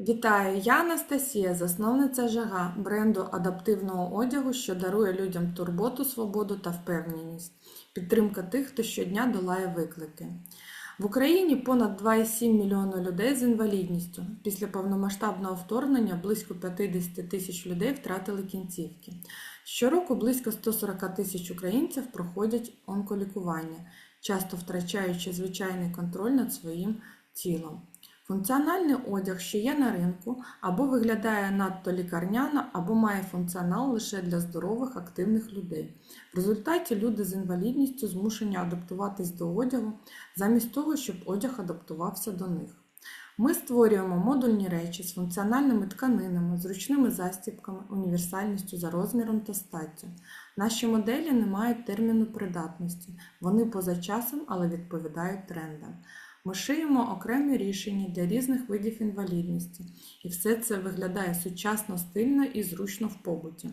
Вітаю, я Анастасія, засновниця Жага, бренду адаптивного одягу, що дарує людям турботу, свободу та впевненість. Підтримка тих, хто щодня долає виклики. В Україні понад 2,7 мільйона людей з інвалідністю. Після повномасштабного вторгнення близько 50 тисяч людей втратили кінцівки. Щороку близько 140 тисяч українців проходять онколікування, часто втрачаючи звичайний контроль над своїм тілом. Функціональний одяг, що є на ринку, або виглядає надто лікарняно, або має функціонал лише для здорових, активних людей. В результаті люди з інвалідністю змушені адаптуватись до одягу, замість того, щоб одяг адаптувався до них. Ми створюємо модульні речі з функціональними тканинами, зручними застібками, універсальністю за розміром та статтю. Наші моделі не мають терміну придатності, вони поза часом, але відповідають трендам. Ми шиємо окремі рішення для різних видів інвалідності, і все це виглядає сучасно, стильно і зручно в побуті.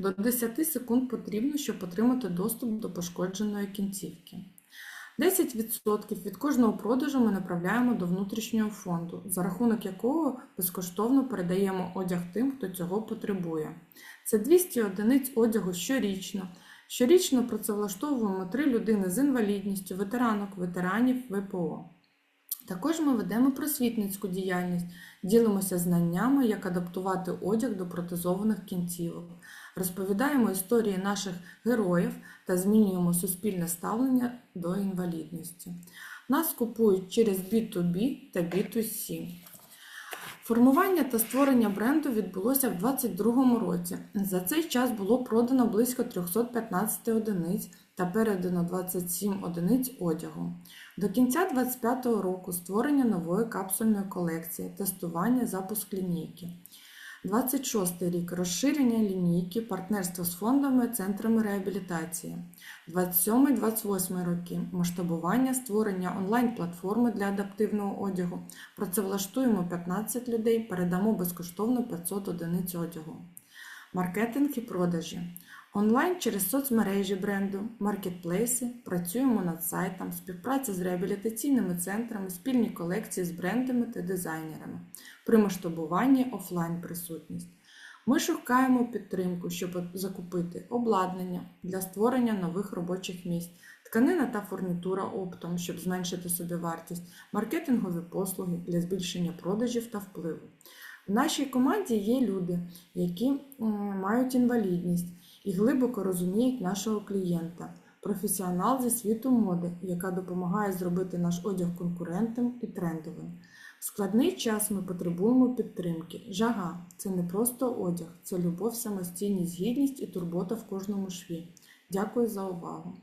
До 10 секунд потрібно, щоб отримати доступ до пошкодженої кінцівки. 10% від кожного продажу ми направляємо до внутрішнього фонду, за рахунок якого безкоштовно передаємо одяг тим, хто цього потребує. Це 200 одиниць одягу щорічно. Щорічно працевлаштовуємо три людини з інвалідністю, ветеранок, ветеранів ВПО. Також ми ведемо просвітницьку діяльність, ділимося знаннями, як адаптувати одяг до протезованих кінцівок, розповідаємо історії наших героїв та змінюємо суспільне ставлення до інвалідності. Нас купують через B2B та B2C. Формування та створення бренду відбулося в 2022 році. За цей час було продано близько 315 одиниць та передано 27 одиниць одягу. До кінця 2025 року створення нової капсульної колекції, тестування, запуск лінійки. 26 рік розширення лінійки, партнерство з фондами, центрами реабілітації. 27-28 роки масштабування, створення онлайн-платформи для адаптивного одягу. Працевлаштуємо 15 людей, передамо безкоштовно 500 одиниць одягу. Маркетинг і продажі. Онлайн через соцмережі бренду, маркетплейси, працюємо над сайтом, співпраця з реабілітаційними центрами, спільні колекції з брендами та дизайнерами. При масштабуванні офлайн присутність. Ми шукаємо підтримку, щоб закупити обладнання для створення нових робочих місць, тканина та фурнітура оптом, щоб зменшити собівартість, маркетингові послуги для збільшення продажів та впливу. В нашій команді є люди, які мають інвалідність і глибоко розуміють нашого клієнта, професіонал зі світу моди, яка допомагає зробити наш одяг конкурентним і трендовим. В складний час ми потребуємо підтримки. Жага це не просто одяг, це любов, самостійність, гідність і турбота в кожному шві. Дякую за увагу!